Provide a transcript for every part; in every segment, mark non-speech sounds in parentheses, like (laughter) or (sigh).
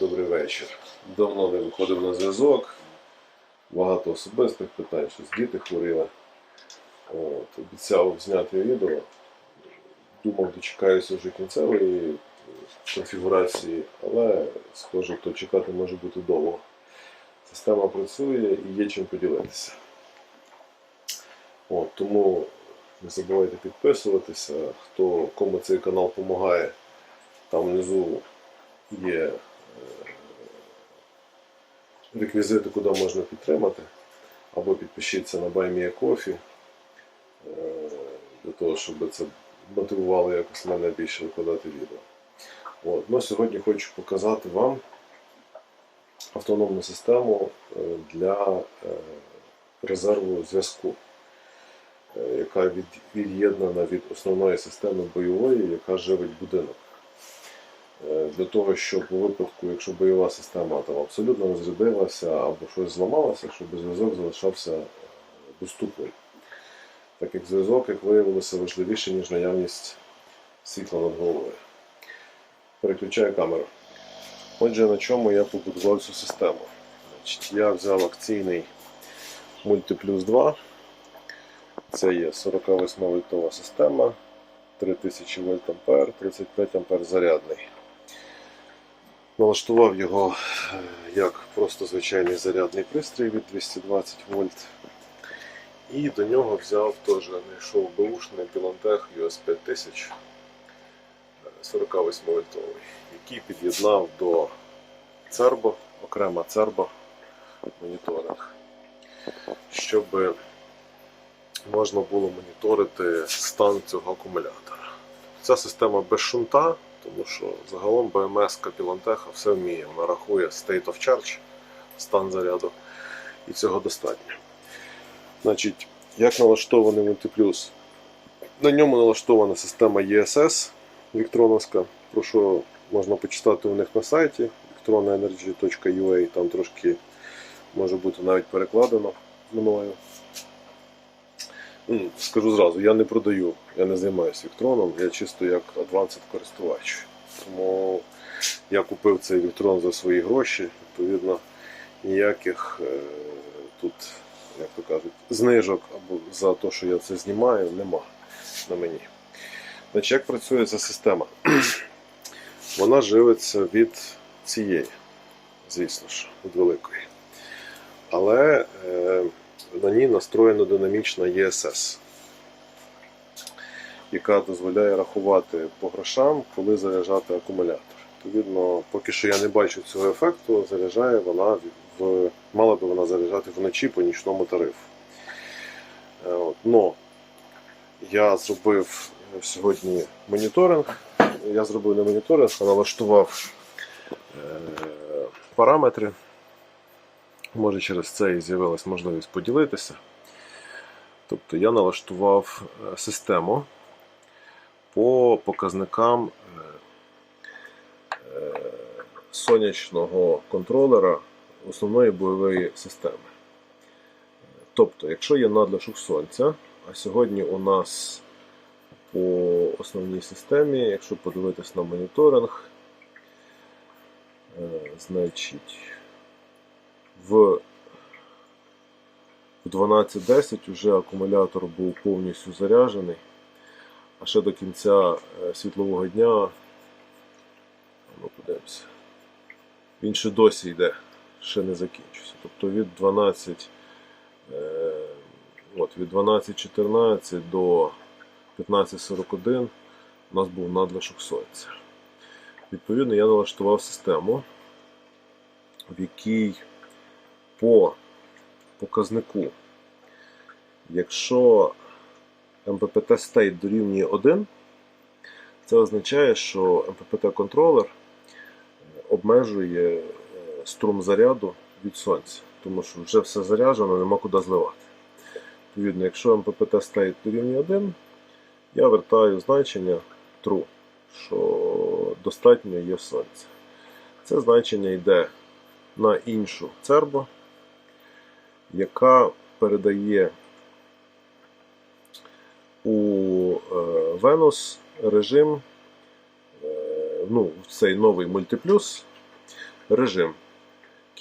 Добрий вечір. Давно не виходив на зв'язок. Багато особистих питань, що діти хворіли. От, обіцяв зняти відео. Думав, дочекаюся вже кінцевої конфігурації, але схоже, то чекати може бути довго. Система працює і є чим поділитися. От, тому не забувайте підписуватися. Хто кому цей канал допомагає, там внизу є е, реквізити, куди можна підтримати. Або підпишіться на BuyMeACoffee, е, для того, щоб це мотивувало якось мене більше викладати відео. От. Ну, сьогодні хочу показати вам автономну систему е, для резерву зв'язку, яка від'єднана від основної системи бойової, яка живить будинок. Е, Для того, щоб у випадку, якщо бойова система там абсолютно розрядилася або щось зламалося, щоб зв'язок залишався е, доступним. Так як зв'язок, як виявилося, важливіше, ніж наявність світла над головою. Переключаю камеру. Отже, на чому я побудував цю систему. Значить, я взяв акційний Multiplus 2. Це є 48 вольтова система, 3000 вольт ампер, 35 ампер зарядний. Налаштував його е, як просто звичайний зарядний пристрій від 220 вольт. І до нього взяв теж знайшов бушний Pilantech US 5000 48 вольтовий, який під'єднав до Цербо, окрема Цербо моніторинг, щоб можна було моніторити стан цього акумулятора. Ця система без шунта, тому що загалом BMS Pilantech все вміє. Вона рахує state of charge, стан заряду, і цього достатньо. Значить, як налаштований Multiplus? На ньому налаштована система ESS електроновська, про що можна почитати у них на сайті electronenergy.ua, там трошки може бути навіть перекладено мною. Ну, Скажу зразу, я не продаю, я не займаюся електроном, я чисто як advanced користувач. Тому я купив цей електрон за свої гроші, відповідно, ніяких е, тут, як то кажуть, знижок або за те, що я це знімаю, нема на мені. Значить, як працює ця система? (clears throat) Вона живиться від цієї, звісно ж, від великої. Але е, на ній настроєна динамічна ESS, яка дозволяє рахувати по грошам, коли заряджати акумулятор. Відповідно, поки що я не бачу цього ефекту, заряджає вона в, мала би вона заряджати вночі по нічному тарифу. Е, От, но я зробив сьогодні моніторинг. Я зробив не моніторинг, а налаштував е, параметри. Може через це і з'явилась можливість поділитися. Тобто я налаштував е, систему по показникам е, е, сонячного контролера основної бойової системи. Тобто, якщо є надлишок сонця, а сьогодні у нас по основній системі, якщо подивитись на моніторинг, значить в в 12.10 вже акумулятор був повністю заряджений, а ще до кінця е, світлового дня, ну подивимося, він ще досі йде, ще не закінчився. Тобто від 12 е, от, від 12.14 до 15.41 у нас був надлишок сонця. Відповідно, я налаштував систему, в якій по показнику, якщо MPPT state дорівнює 1, це означає, що MPPT-контролер обмежує е, струм заряду від сонця, тому що вже все заряджено, нема куди зливати. Відповідно, якщо MPPT state дорівнює 1, я вертаю значення true, що достатньо є сонця. Це значення йде на іншу цербо, яка передає у е, Venus режим, е, ну, цей новий мультиплюс, режим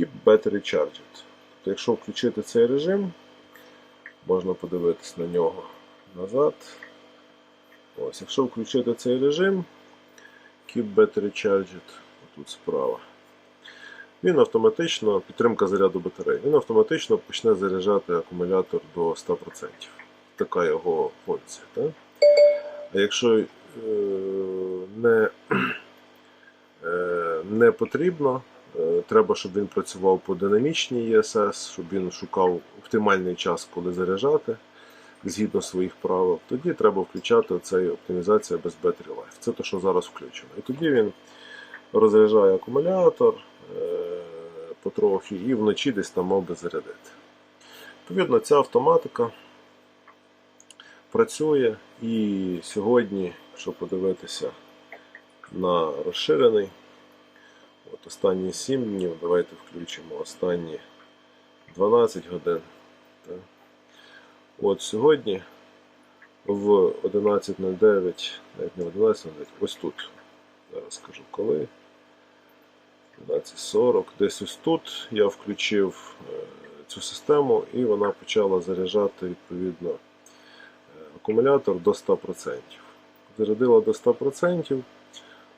Keep Battery Charged. Тобто, якщо включити цей режим, можна подивитись на нього назад. Ось, якщо включити цей режим, Keep Battery Charged, тут справа. Він автоматично, підтримка заряду батареї, він автоматично почне заряджати акумулятор до 100%. Така його функція. Так? А якщо е, не, е, не потрібно, е, треба, щоб він працював по динамічній ЄСС, щоб він шукав оптимальний час, коли заряджати згідно своїх правил, тоді треба включати цей оптимізація без Battery Life. Це те, що зараз включено. І тоді він розряджає акумулятор е, потрохи і вночі десь там мав би зарядити. Відповідно, ця автоматика працює і сьогодні, якщо подивитися на розширений, от останні 7 днів, давайте включимо останні 12 годин. От сьогодні в 11.09, навіть не в 11.09, ось тут. Зараз скажу коли. 11.40, десь ось тут я включив е, цю систему і вона почала заряджати відповідно е, акумулятор до 100%. Зарядила до 100%.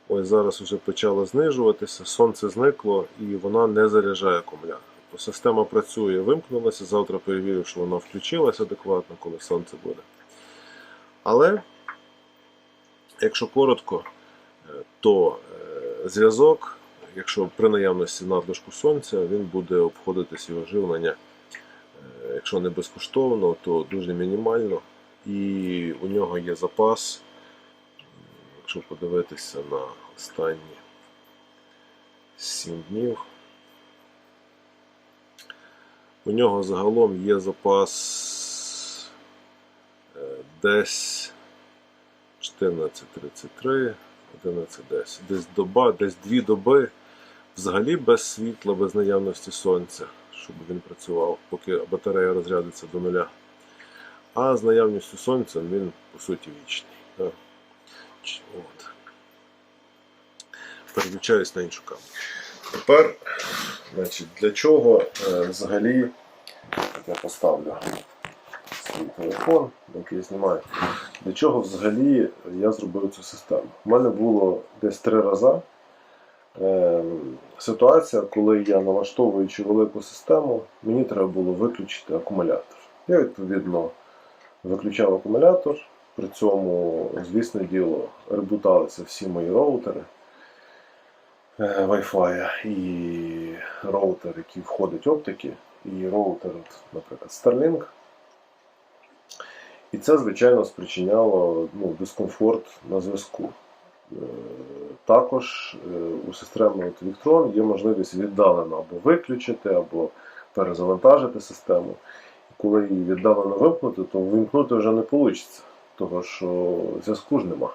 Ось зараз вже почало знижуватися, сонце зникло і вона не заряджає акумулятор. Система працює, вимкнулася, завтра перевірю, що вона включилася адекватно, коли сонце буде. Але, якщо коротко, е, то зв'язок, якщо при наявності надлишку сонця, він буде обходитись його живлення, е, якщо не безкоштовно, то дуже мінімально. І у нього є запас, якщо подивитися на останні 7 днів. У нього загалом є запас е, десь 14.33, 11.10. Десь доба, десь дві доби взагалі без світла, без наявності сонця, щоб він працював, поки батарея розрядиться до нуля. А з наявністю сонця він по суті вічний. Так. От. Переключаюсь на іншу камеру. Тепер, значить, для чого е, взагалі я поставлю свій телефон, який знімаю. Для чого взагалі я зробив цю систему? У мене було десь три рази ситуація, коли я налаштовуючи велику систему, мені треба було виключити акумулятор. Я відповідно виключав акумулятор, при цьому, звісне діло, ребуталися всі мої роутери е, Wi-Fi і роутер, який входить оптики, і роутер, наприклад, Starlink. І це, звичайно, спричиняло ну, дискомфорт на зв'язку. Е, Також е, у системи от Victron є можливість віддалено або виключити, або перезавантажити систему. Коли її віддалено вимкнути, то вимкнути вже не вийде, тому що зв'язку ж нема.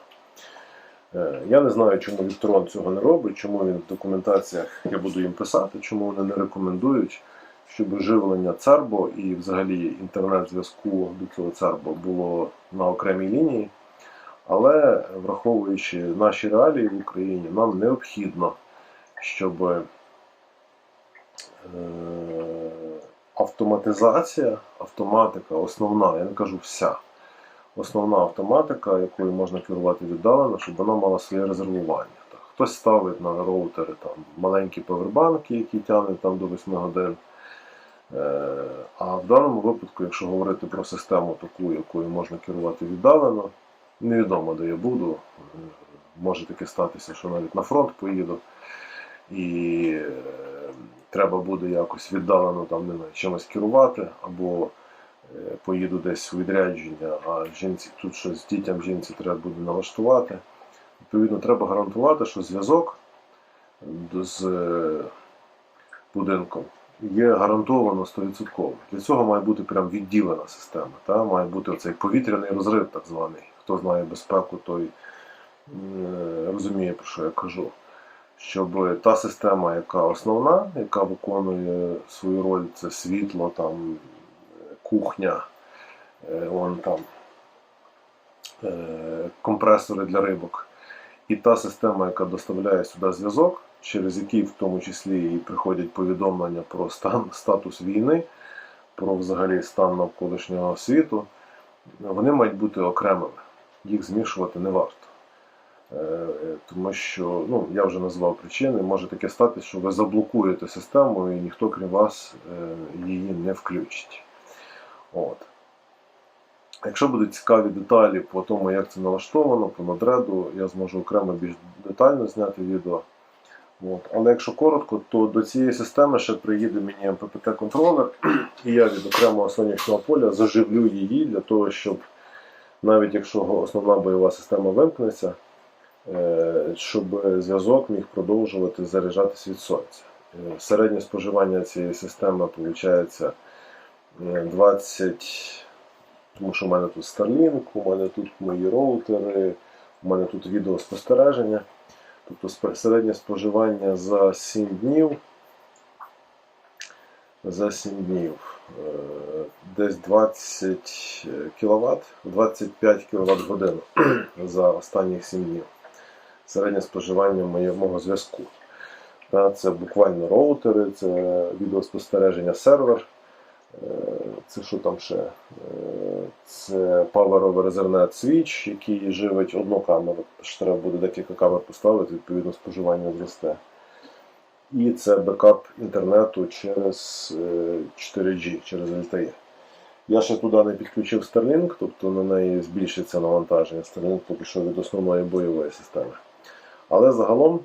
Е, Я не знаю, чому Victron цього не робить, чому він в документаціях, я буду їм писати, чому вони не рекомендують, щоб живлення Цербо і взагалі інтернет-зв'язку до цього Цербо було на окремій лінії. Але враховуючи наші реалії в Україні, нам необхідно, щоб е, автоматизація, автоматика, основна, я не кажу вся, основна автоматика, якою можна керувати віддалено, щоб вона мала своє резервування. Хтось ставить на роутери там, маленькі повербанки, які тягнуть там, до 8 годин. Е, А в даному випадку, якщо говорити про систему таку, якою можна керувати віддалено, невідомо, де я буду. Е, Може таке статися, що навіть на фронт поїду. І е, треба буде якось віддалено там, не знаю, чимось керувати, або е, поїду десь у відрядження, а жінці тут щось дітям жінці треба буде налаштувати. Відповідно, треба гарантувати, що зв'язок з будинком є гарантовано 100%. Для цього має бути прям відділена система. Та? Має бути оцей повітряний розрив, так званий. Хто знає безпеку, той е, розуміє, про що я кажу. Щоб та система, яка основна, яка виконує свою роль, це світло, там, е, кухня, е, вон там, е, компресори для рибок. І та система, яка доставляє сюди зв'язок, через який в тому числі і приходять повідомлення про стан, статус війни, про взагалі стан навколишнього світу, вони мають бути окремими. Їх змішувати не варто. Е, Тому що, ну, я вже назвав причини, може таке статися, що ви заблокуєте систему і ніхто крім вас е, її не включить. От. Якщо будуть цікаві деталі по тому, як це налаштовано, по надреду, я зможу окремо більш детально зняти відео. От. Але якщо коротко, то до цієї системи ще приїде мені МППТ-контролер, (clears throat) і я від окремого сонячного поля заживлю її для того, щоб навіть якщо основна бойова система вимкнеться, е, щоб зв'язок міг продовжувати заряджатись від сонця. Е, Середнє споживання цієї системи виходить 20, тому що в мене тут Starlink, у мене тут мої роутери, у мене тут відеоспостереження. Тобто середнє споживання за 7 днів. За 7 днів е, десь 20 кВт, 25 кВт годину за останніх 7 днів. Середнє споживання мого зв'язку. Це буквально роутери, це відеоспостереження сервер. Е, Це що там ще? Е, Це Power over Ethernet Switch, який живить одну камеру. Треба буде декілька камер поставити, відповідно споживання зросте. І це бекап інтернету через е, 4G, через LTE. Я ще туди не підключив Starlink, тобто на неї збільшиться навантаження. Starlink поки що від основної бойової системи. Але загалом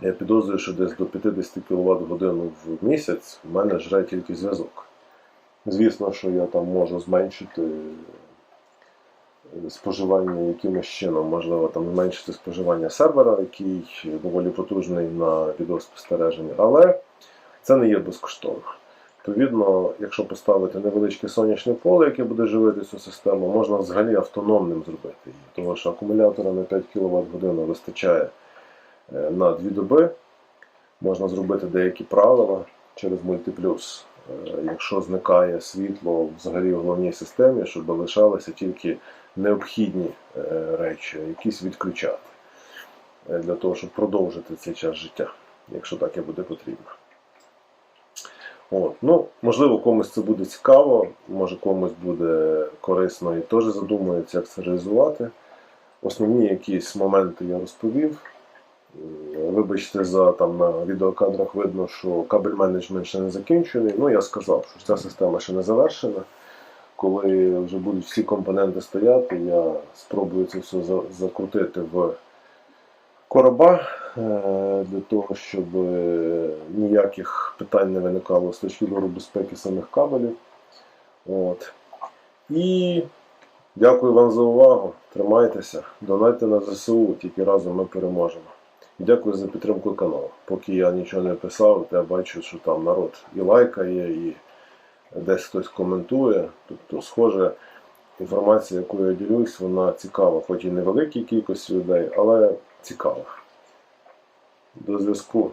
я підозрюю, що десь до 50 кВт годину в місяць в мене жре тільки зв'язок. Звісно, що я там можу зменшити е, споживання якимось чином, можливо, там зменшити споживання сервера, який доволі потужний на відеоспостереження, але це не є безкоштовно. Відповідно, якщо поставити невеличке сонячне поле, яке буде живити цю систему, можна взагалі автономним зробити її, тому що акумулятора на 5 кВт годину вистачає е, на 2 доби. Можна зробити деякі правила через мультиплюс. Е, Якщо зникає світло взагалі в головній системі, щоб лишалися тільки необхідні е, речі, якісь відключати е, для того, щоб продовжити цей час життя, якщо таке буде потрібно. От. Ну, можливо, комусь це буде цікаво, може комусь буде корисно і теж задумується, як це реалізувати. Основні якісь моменти я розповів. Вибачте, за там на відеокадрах видно, що кабель менеджмент ще не закінчений. Ну, я сказав, що ця система ще не завершена. Коли вже будуть всі компоненти стояти, я спробую це все закрутити в короба е, для того, щоб е, ніяких питань не виникало з точки зору безпеки самих кабелів. От. І дякую вам за увагу. Тримайтеся, донайте на ЗСУ, тільки разом ми переможемо. Дякую за підтримку каналу. Поки я нічого не писав, я бачу, що там народ і лайкає, і десь хтось коментує. Тобто, схоже, інформація, якою я ділюсь, вона цікава, хоч і невеликій кількості людей, але цікава. До зв'язку.